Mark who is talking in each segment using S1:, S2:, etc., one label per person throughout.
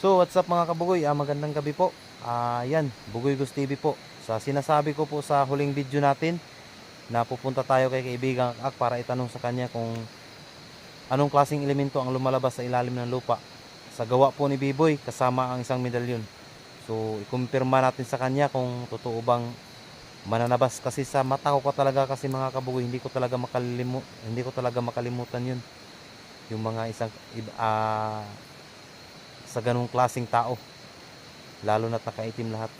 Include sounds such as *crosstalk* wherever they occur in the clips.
S1: So what's up mga kabugoy, ah, magandang gabi po. Ah, yan, Bugoy Gus TV po. Sa sinasabi ko po sa huling video natin na pupunta tayo kay kaibigang Ak para itanong sa kanya kung anong klaseng elemento ang lumalabas sa ilalim ng lupa. Sa gawa po ni Biboy kasama ang isang medalyon. So ikumpirma natin sa kanya kung totoo bang mananabas kasi sa mata ko ko talaga kasi mga kabugoy hindi ko talaga makalimu hindi ko talaga makalimutan yun yung mga isang ah, sa ganung klasing tao. Lalo na nakaitim lahat.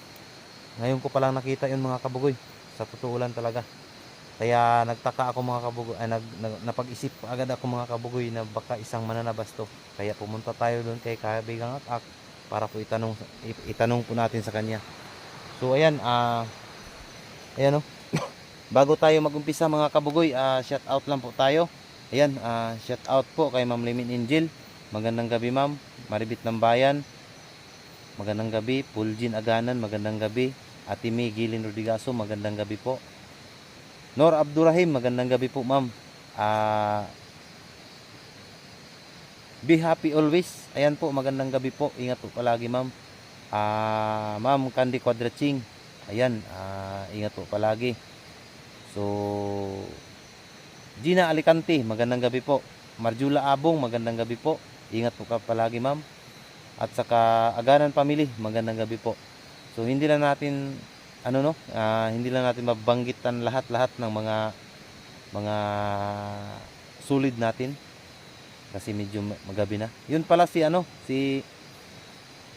S1: Ngayon ko palang nakita yun mga kabugoy. Sa totoo lang talaga. Kaya nagtaka ako mga kabugoy ay nag, nag- napag-isip agad ako mga kabugoy na baka isang mananabas to kaya pumunta tayo doon kay kaibigang Ak para po itanong itanong po natin sa kanya. So ayan ah ayan oh. *coughs* Bago tayo magumpisa mga kabugoy ah shout out lang po tayo. Ayan ah shout out po kay Ma'am Limin Angel magandang gabi ma'am. Maribit ng Bayan. Magandang gabi. Puljin Aganan magandang gabi. Ate May Gilin Rodigaso magandang gabi po. Nor Abdurrahim magandang gabi po ma'am. Ah Be happy always. Ayan po magandang gabi po. Ingat po palagi ma'am. Ah ma'am Candy Quadraching ayan ah, ingat po palagi. So Gina Alicante magandang gabi po. Marjula Abong magandang gabi po ingat po ka palagi ma'am. At saka Aganan Family magandang gabi po. So hindi lang natin ano no? Ah, hindi lang natin mabanggitan lahat-lahat ng mga mga sulit natin. Kasi medyo ma- magabi na. Yun pala si ano si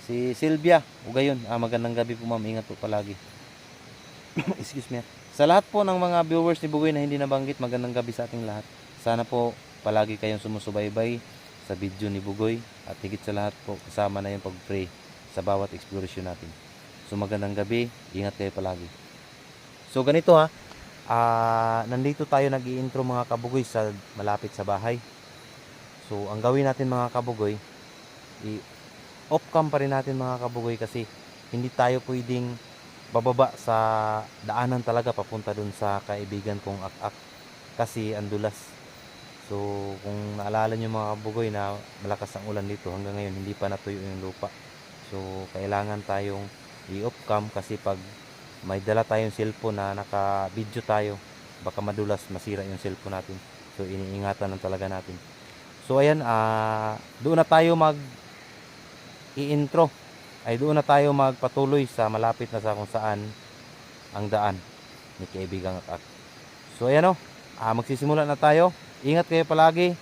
S1: si Sylvia Ugayon. Ah, magandang gabi po ma'am. Ingat po palagi. *coughs* Excuse me. Sa lahat po ng mga viewers ni Bugoy na hindi nabanggit, magandang gabi sa ating lahat. Sana po palagi kayong sumusubaybay sa video ni Bugoy at higit sa lahat po kasama na yung pag-pray sa bawat exploration natin. So magandang gabi, ingat kayo palagi. So ganito ha, ah, nandito tayo nag intro mga kabugoy sa malapit sa bahay. So ang gawin natin mga kabugoy, i-off cam pa rin natin mga kabugoy kasi hindi tayo pwedeng bababa sa daanan talaga papunta dun sa kaibigan kong ak-ak kasi andulas so kung naalala nyo mga kabugoy na malakas ang ulan dito hanggang ngayon hindi pa natuyo yung lupa so kailangan tayong i-off cam kasi pag may dala tayong cellphone na naka video tayo baka madulas masira yung cellphone natin so iniingatan lang talaga natin so ayan ah doon na tayo mag i-intro ay doon na tayo magpatuloy sa malapit na sa kung saan ang daan ni kaibigang Ak. So ayan o, ah, magsisimula na tayo. Ingat kayo palagi.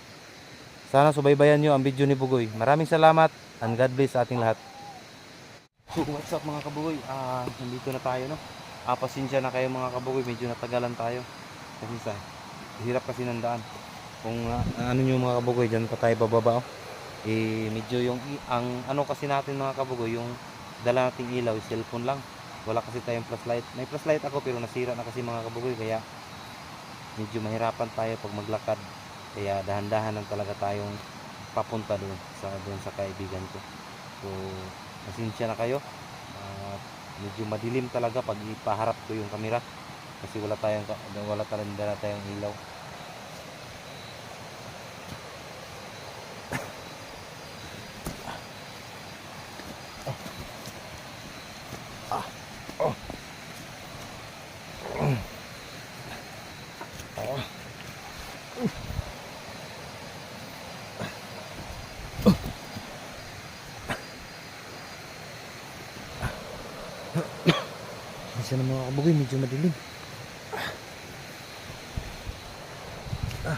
S1: Sana subaybayan nyo ang video ni Bugoy. Maraming salamat and God bless sa ating lahat. So what's up mga kabugoy? Ah, nandito na tayo no. Ah, pasensya na kayo mga kabugoy, medyo natagalan tayo. Kasi sa hirap kasi ng daan. Kung ah, ano nyo mga kabugoy, dyan pa tayo bababa oh eh medyo yung ang ano kasi natin mga kabugoy yung dala nating ilaw cellphone lang wala kasi tayong flashlight may flashlight ako pero nasira na kasi mga kabugoy kaya medyo mahirapan tayo pag maglakad. Kaya dahan-dahan lang talaga tayong papunta doon sa doon sa kaibigan ko. So pasensya na kayo. At medyo madilim talaga pag ipaharap ko yung camera kasi wala tayong wala dala tayong ilaw Kabugoy, medyo madilim. Ah.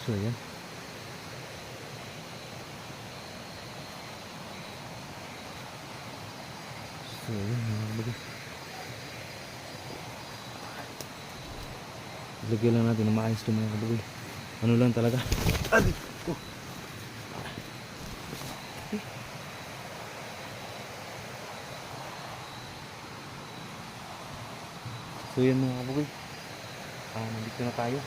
S1: So, yan. So, yan mga kabugoy. Ilagay lang natin na maayos ito mga kabugoy. Ano lang talaga. Adik So yun mga kabugoy. Ah, nandito na tayo.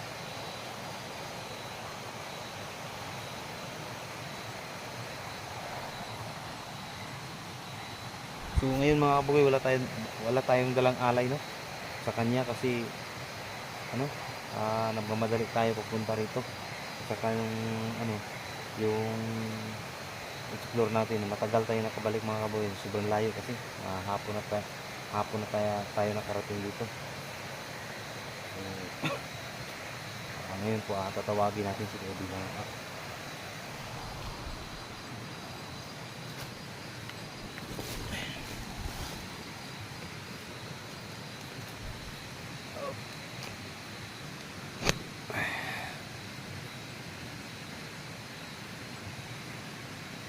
S1: So ngayon mga kabugoy, wala tayong wala tayong dalang alay no sa kanya kasi ano, ah nagmamadali tayo papunta rito. saka yung ano, yung explore natin, matagal tayo nakabalik mga kaboy, sobrang layo kasi ah, hapon na tayo, hapon na tayo, tayo nakarating dito. So, ah, ngayon po ah, tatawagin natin si Kuya bilang ah,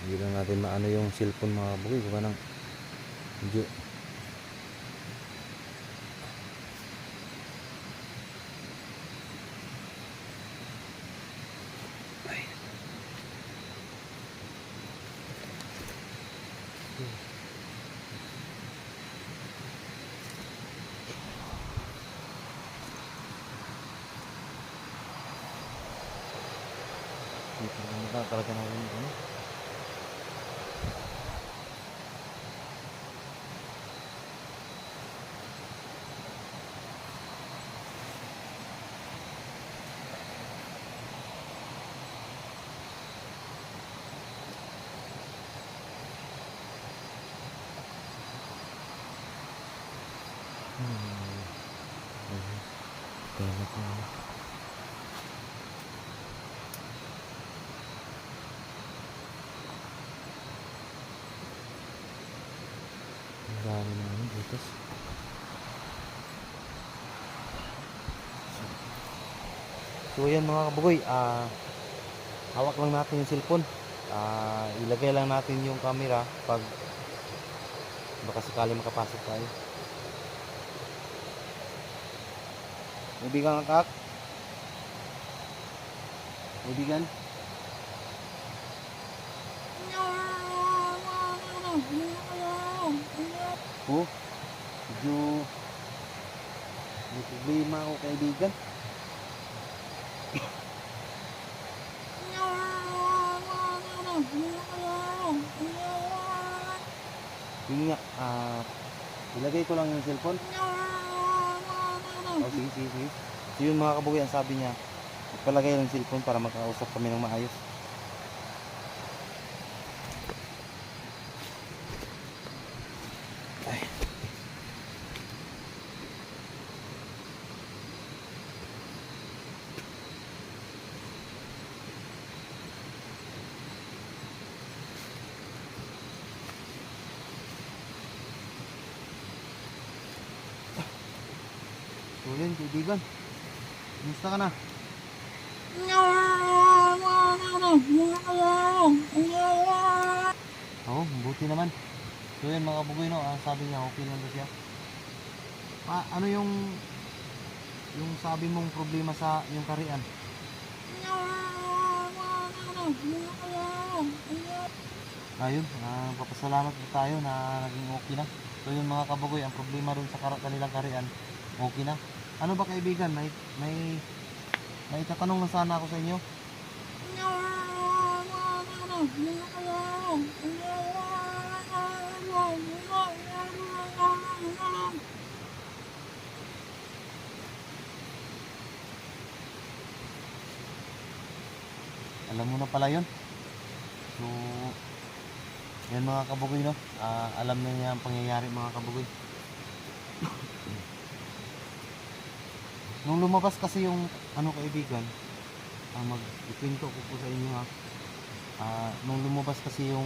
S1: hindi lang natin maano yung cellphone mga kabugoy kung nang medyo Ay. Dito lang talaga natin ano Hmm. Mhm. Tama ko. Ang dami naman dito. So yan mga kabugoy, ah hawak lang natin yung cellphone. Ah ilagay lang natin yung camera pag baka sakali makapasok tayo. Ibigan kak. Ibigan. Oh, medyo may problema ako kaibigan. Yun nga, ah, ilagay ko lang yung cellphone. Oh, sige, sige, sige. So mga kabugoy, ang sabi niya, lang yung cellphone para makausap kami ng maayos. Yun, kaibigan. Kumusta ka na? Oo, mabuti naman. So yun mga kabugoy, no, ang sabi niya, okay lang siya. Pa, ano yung yung sabi mong problema sa yung karian? Ayun, ah, papasalamat po tayo na naging okay na. So yun mga kabugoy, ang problema dun sa kanilang karian, okay na. Ano ba kaibigan, may may may tatanong na sana ako sa inyo. Alam mo na pala yun. So, yan mga kabugoy, no? Ah, alam na niya ang pangyayari mga kabugoy. Nung lumabas kasi yung ano kaibigan, ang mag ikwento ko po sa inyo ha. Ah, nung lumabas kasi yung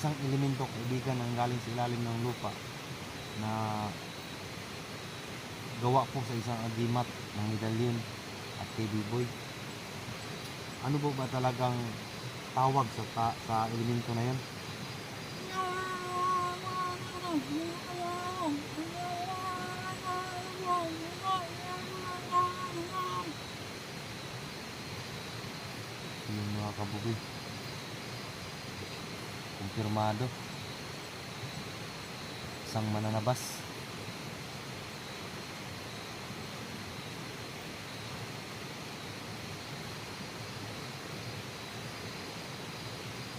S1: isang elemento kaibigan ang galing sa ilalim ng lupa na gawa po sa isang agimat ng medallion at kay B-Boy. Ano po ba talagang tawag sa ta- sa elemento na yun? Yung mga kabugoy. Kumpirmado. Isang mananabas.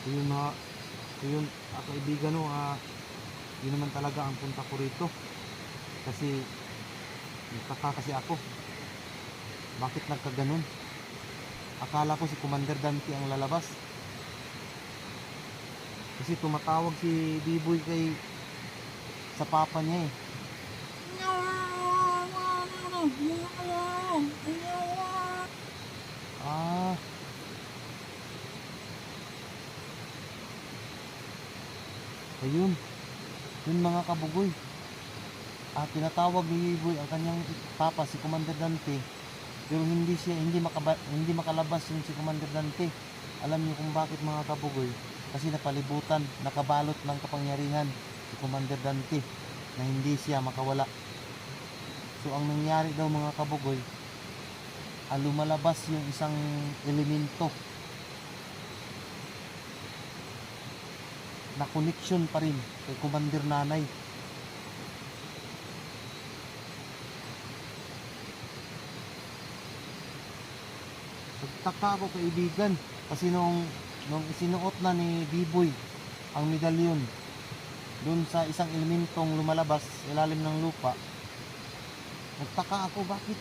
S1: So yun mga, so yun, ah, kaibigan no, ah, yun naman talaga ang punta ko rito. Kasi, nagtaka kasi ako. Bakit nagkaganon? Akala ko si Commander Dante ang lalabas. Kasi tumatawag si Biboy kay sa papa niya eh. Ah. Ayun. Yun mga kabugoy. Ah, tinatawag ni Biboy ang kanyang papa si Commander Dante. Pero hindi siya hindi makaba, hindi makalabas yung si Commander Dante. Alam niyo kung bakit mga kabugoy? Kasi napalibutan, nakabalot ng kapangyarihan si Commander Dante na hindi siya makawala. So ang nangyari daw mga kabugoy, ah, lumalabas yung isang elemento na connection pa rin kay Commander Nanay. Nagtaka ako kaibigan. Kasi nung nung isinuot na ni Biboy ang medalyon doon sa isang elementong lumalabas ilalim ng lupa nagtaka ako bakit?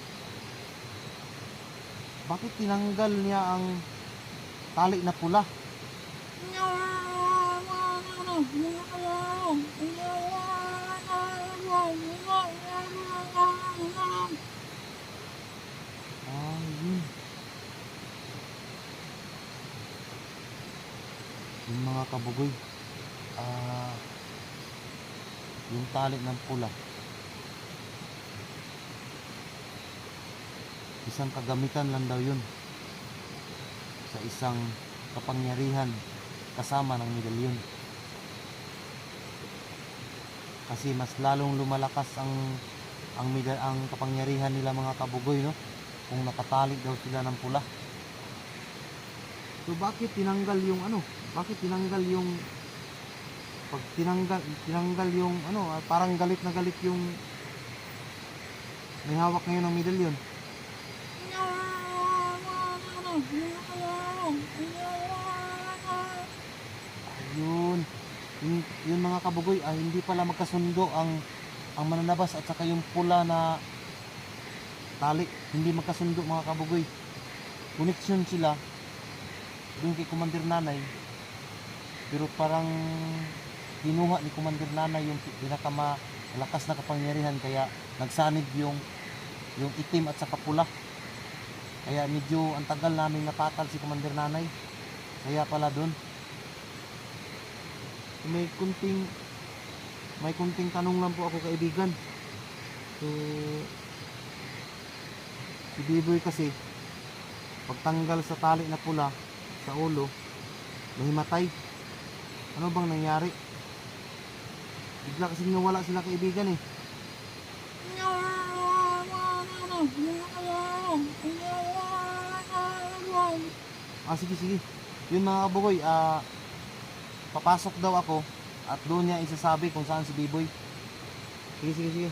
S1: Bakit tinanggal niya ang tali na pula? Ah yun yung mga kabugoy. Ah yung tali ng pula. Isang kagamitan lang daw yun. Sa isang kapangyarihan kasama ng medalyon kasi mas lalong lumalakas ang ang medal ang kapangyarihan nila mga kabugoy no? Kung nakatali daw sila ng pula. So bakit tinanggal yung ano bakit tinanggal yung pag tinanggal tinanggal yung ano ah, parang galit na galit yung may hawak ngayon ng medalyon Yun. Yun, yun mga kabugoy, ah, hindi pala magkasundo ang ang mananabas at saka yung pula na tali. Hindi magkasundo mga kabugoy. Connection sila doon kay Commander Nanay. Pero parang kinuha ni Commander Nanay yung pinakamalakas na kapangyarihan kaya nagsanib yung yung itim at saka pula. Kaya medyo ang tagal namin napatal si Commander Nanay. Kaya pala doon may kunting may kunting tanong lang po ako kaibigan so si Biboy kasi pagtanggal sa tali na pula sa ulo nahimatay ano bang nangyari bigla kasi nawala sila kaibigan eh ah sige sige yun mga kabugoy ah papasok daw ako at doon niya isasabi kung saan si Biboy. Sige, sige, sige.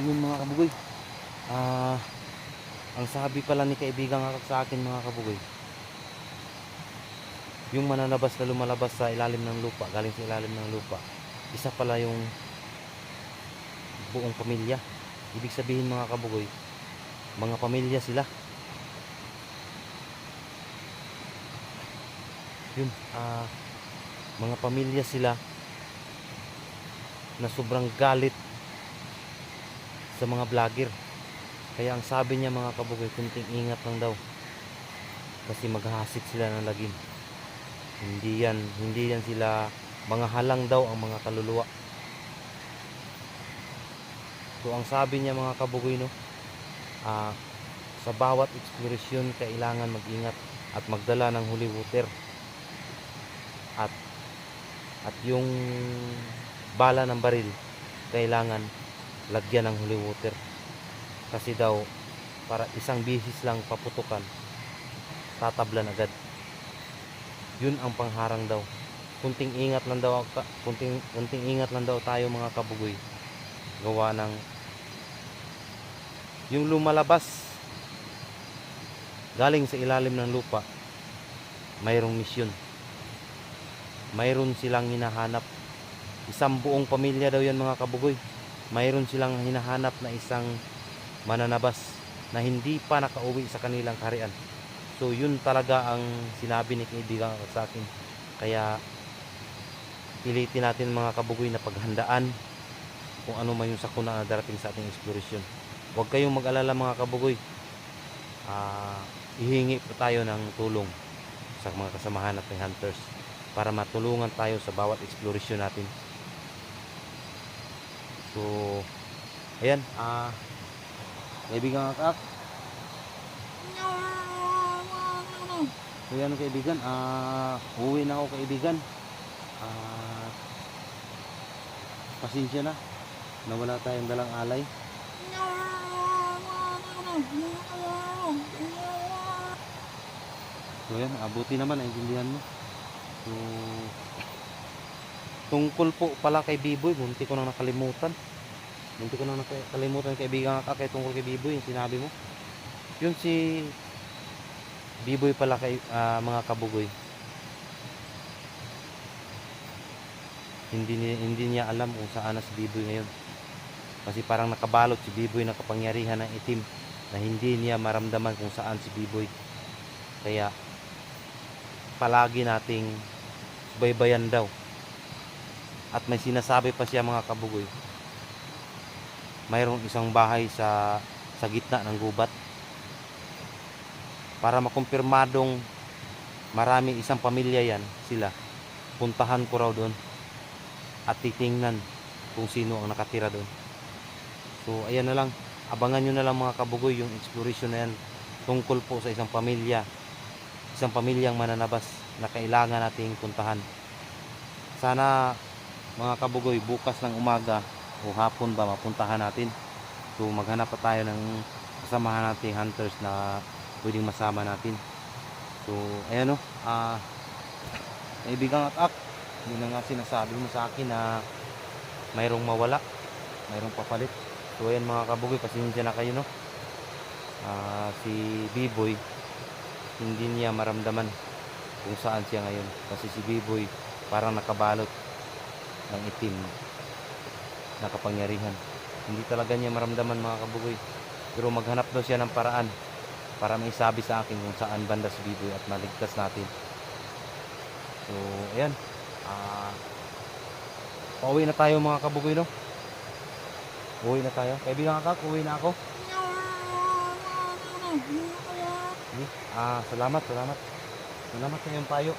S1: So yun mga kabugoy. Ah, ang sabi pala ni kaibigang akak sa akin mga kabugoy. Yung mananabas na lumalabas sa ilalim ng lupa, galing sa ilalim ng lupa. Isa pala yung buong pamilya. Ibig sabihin mga kabugoy, mga pamilya sila. Yun, ah, mga pamilya sila na sobrang galit sa mga vlogger. Kaya ang sabi niya mga kabugoy, kunting ingat lang daw. Kasi maghahasik sila ng lagim. Hindi yan, hindi yan sila, mga halang daw ang mga kaluluwa. So ang sabi niya mga kabugoy no, ah, sa bawat eksplorasyon kailangan mag-ingat at magdala ng holy water. At at yung bala ng baril kailangan lagyan ng holy water. Kasi daw para isang bisis lang paputukan tatablan agad. Yun ang pangharang daw. Kunting ingat lang daw kunting kunting ingat lang daw tayo mga kabugoy gawa ng yung lumalabas galing sa ilalim ng lupa mayroong misyon mayroon silang hinahanap isang buong pamilya daw yan mga kabugoy mayroon silang hinahanap na isang mananabas na hindi pa nakauwi sa kanilang kaharian so yun talaga ang sinabi ni kaibigan sa akin kaya pilitin natin mga kabugoy na paghandaan kung ano man yung sakuna na darating sa ating exploration. Huwag kayong mag-alala mga kabugoy. Ah, ihingi po tayo ng tulong sa mga kasamahan nating hunters para matulungan tayo sa bawat exploration natin. So, ayan, ah, kaibigan akak. So yan kaibigan, ah, uwi na ako kaibigan. Ah, pasensya na. Nawala tayong dalang alay. So yan abuti naman naintindihan mo. So tungkol po pala kay Biboy munti ko nang nakalimutan munti ko nang nakalimutan kaibigan ka kay tungkol kay Biboy yung sinabi mo yun si Biboy pala kay ah, mga kabugoy hindi niya, hindi niya alam kung saan na si Biboy ngayon kasi parang nakabalot si Biboy ng kapangyarihan ng itim na hindi niya maramdaman kung saan si Biboy. Kaya palagi nating baybayan daw. At may sinasabi pa siya mga kabugoy. Mayroong isang bahay sa sa gitna ng gubat. Para makumpirmadong marami isang pamilya yan sila. Puntahan ko raw doon at titingnan kung sino ang nakatira doon. So ayan na lang, abangan nyo na lang mga kabugoy yung exploration na yan tungkol po sa isang pamilya, isang pamilyang mananabas na kailangan nating puntahan. Sana mga kabugoy bukas ng umaga o hapon ba mapuntahan natin. So maghanap pa tayo ng kasamahan nating hunters na pwedeng masama natin. So ayan o, ah kaibigang at yun na nga sinasabi mo sa akin na mayroong mawala mayroong papalit. So ayan mga kabugoy pasensya na kayo no? Ah, si B-Boy hindi niya maramdaman kung saan siya ngayon. Kasi si B-Boy parang nakabalot ng itim na kapangyarihan hindi talaga niya maramdaman mga kabugoy pero maghanap daw siya ng paraan para may sabi sa akin kung saan banda si B-Boy at maligtas natin so ayan Ah, pauwi na tayo mga kabugoy no. Uwi na tayo. Kaibigan ka, uwi na ako. Sige. Ah, salamat, salamat. Salamat sa iyong payo.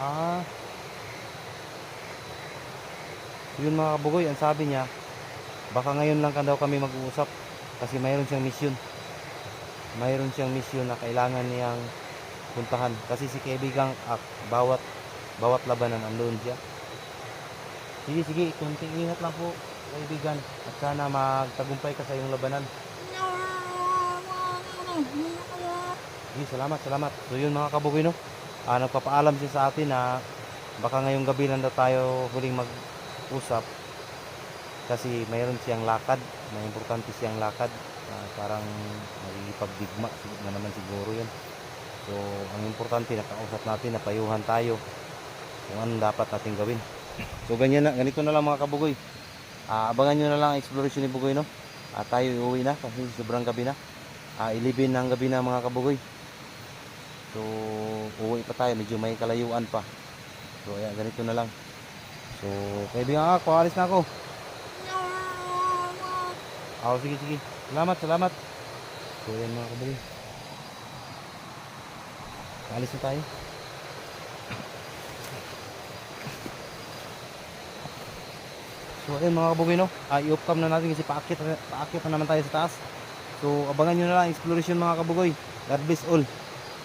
S1: Ah. Yun mga kabugoy, ang sabi niya, baka ngayon lang ka daw kami mag-uusap kasi mayroon siyang misyon. Mayroon siyang misyon na kailangan niyang puntahan kasi si kaibigang ak, bawat bawat labanan andoon siya. Sige, sige, kunting ingat lang po kaibigan at sana magtagumpay ka sa iyong labanan. Sige, salamat, salamat. So yun mga kabugoy no. Ah, nagpapaalam siya sa atin na baka ngayong gabi lang tayo huling mag-usap kasi mayroon siyang lakad may importante siyang lakad. Ah, parang magigipagdigma na naman siguro yun. So ang importante nakausap natin napayuhan tayo kung anong dapat natin gawin. So ganyan na ganito na lang mga kabugoy. Ah, abangan nyo na lang ang exploration ni Bugoy no? At tayo uuwi na kasi sobrang gabi na. Ah, 11 ng gabi na mga kabugoy so uuwi pa tayo medyo may kalayuan pa so ayan ganito na lang so kaibigan ako alis na ako Oh, sige, sige. Salamat, salamat. So, yan mga kabali. Alis na tayo. So, ayun mga kabugay, no? Ah, i-off cam na natin kasi paakit, paakit na naman tayo sa taas. So, abangan nyo na lang exploration mga kabugoy. God bless all.